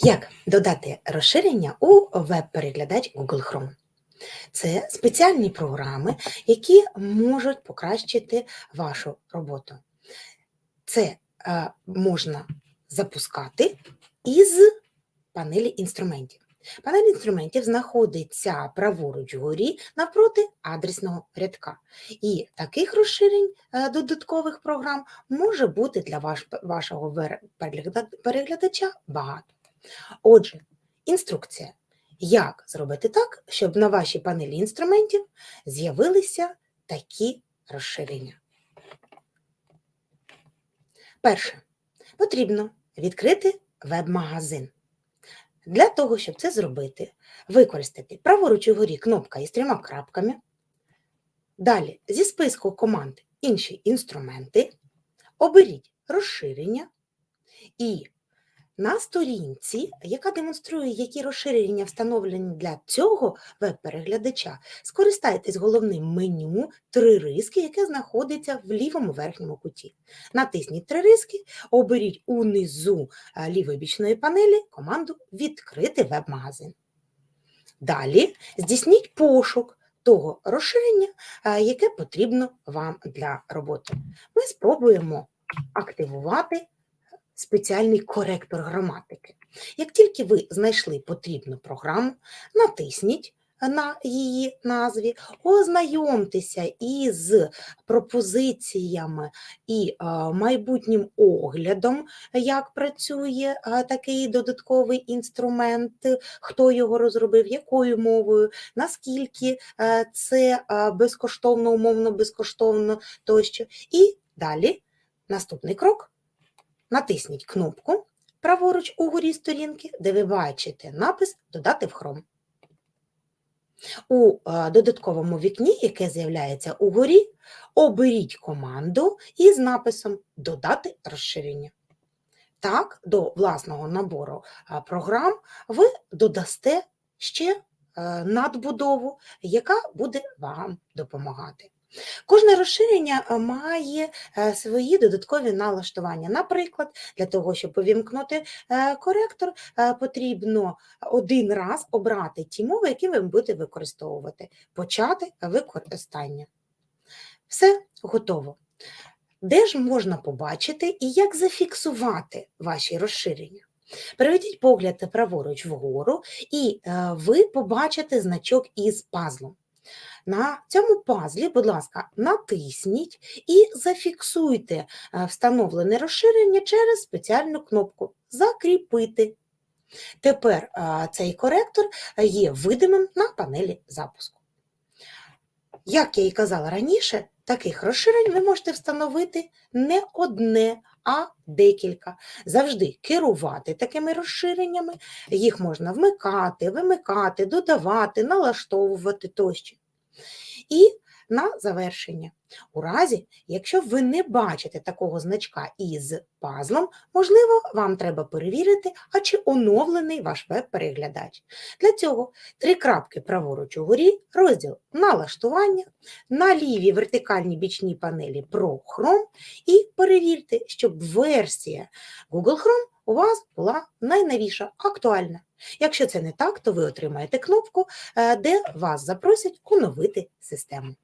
Як додати розширення у веб-переглядач Google Chrome? Це спеціальні програми, які можуть покращити вашу роботу. Це е, можна запускати із панелі інструментів. Панель інструментів знаходиться праворуч вгорі навпроти адресного рядка. І таких розширень е, додаткових програм може бути для ваш, вашого переглядача багато. Отже, інструкція. Як зробити так, щоб на вашій панелі інструментів з'явилися такі розширення? Перше. Потрібно відкрити веб-магазин. Для того, щоб це зробити, використати праворуч угорі кнопка із трьома крапками. Далі зі списку команд інші інструменти. Оберіть розширення і на сторінці, яка демонструє, які розширення встановлені для цього веб-переглядача, скористайтесь головним меню три риски, яке знаходиться в лівому верхньому куті. Натисніть три риски, оберіть унизу е, лівої бічної панелі команду Відкрити веб-магазин. Далі здійсніть пошук того розширення, е, яке потрібно вам для роботи. Ми спробуємо активувати спеціальний коректор граматики. Як тільки ви знайшли потрібну програму, натисніть на її назві, ознайомтеся із пропозиціями і е, майбутнім оглядом, як працює е, такий додатковий інструмент, хто його розробив, якою мовою, наскільки е, це безкоштовно, умовно безкоштовно тощо. І далі наступний крок натисніть кнопку праворуч угорі сторінки, де ви бачите напис Додати в Chrome. У е, додатковому вікні, яке з'являється угорі, оберіть команду із написом Додати розширення. Так, до власного набору е, програм ви додасте ще е, надбудову, яка буде вам допомагати. Кожне розширення е, має е, свої додаткові налаштування. Наприклад, для того, щоб увімкнути е, коректор, потрібно один раз обрати ті мови, які ви будете використовувати, почати використання. Все готово. Де ж можна побачити і як зафіксувати ваші розширення? Переведіть погляд праворуч вгору, і ви побачите значок із пазлом. На цьому пазлі, будь ласка, натисніть і зафіксуйте е, встановлене розширення через спеціальну кнопку Закріпити. Тепер е, цей коректор є видимим на панелі запуску. Як я і казала раніше, таких розширень ви можете встановити не одне, а декілька. Завжди керувати такими розширеннями, їх можна вмикати, вимикати, додавати, налаштовувати тощо. І на завершення. У разі, якщо ви не бачите такого значка із пазлом, можливо, вам треба перевірити, а чи оновлений ваш веб-переглядач. Для цього три крапки праворуч угорі, розділ налаштування, на лівій вертикальній бічній панелі про Chrome і перевірте, щоб версія Google Chrome у вас була найновіша, актуальна. Якщо це не так, то ви отримаєте кнопку, е, де вас запросять оновити систему.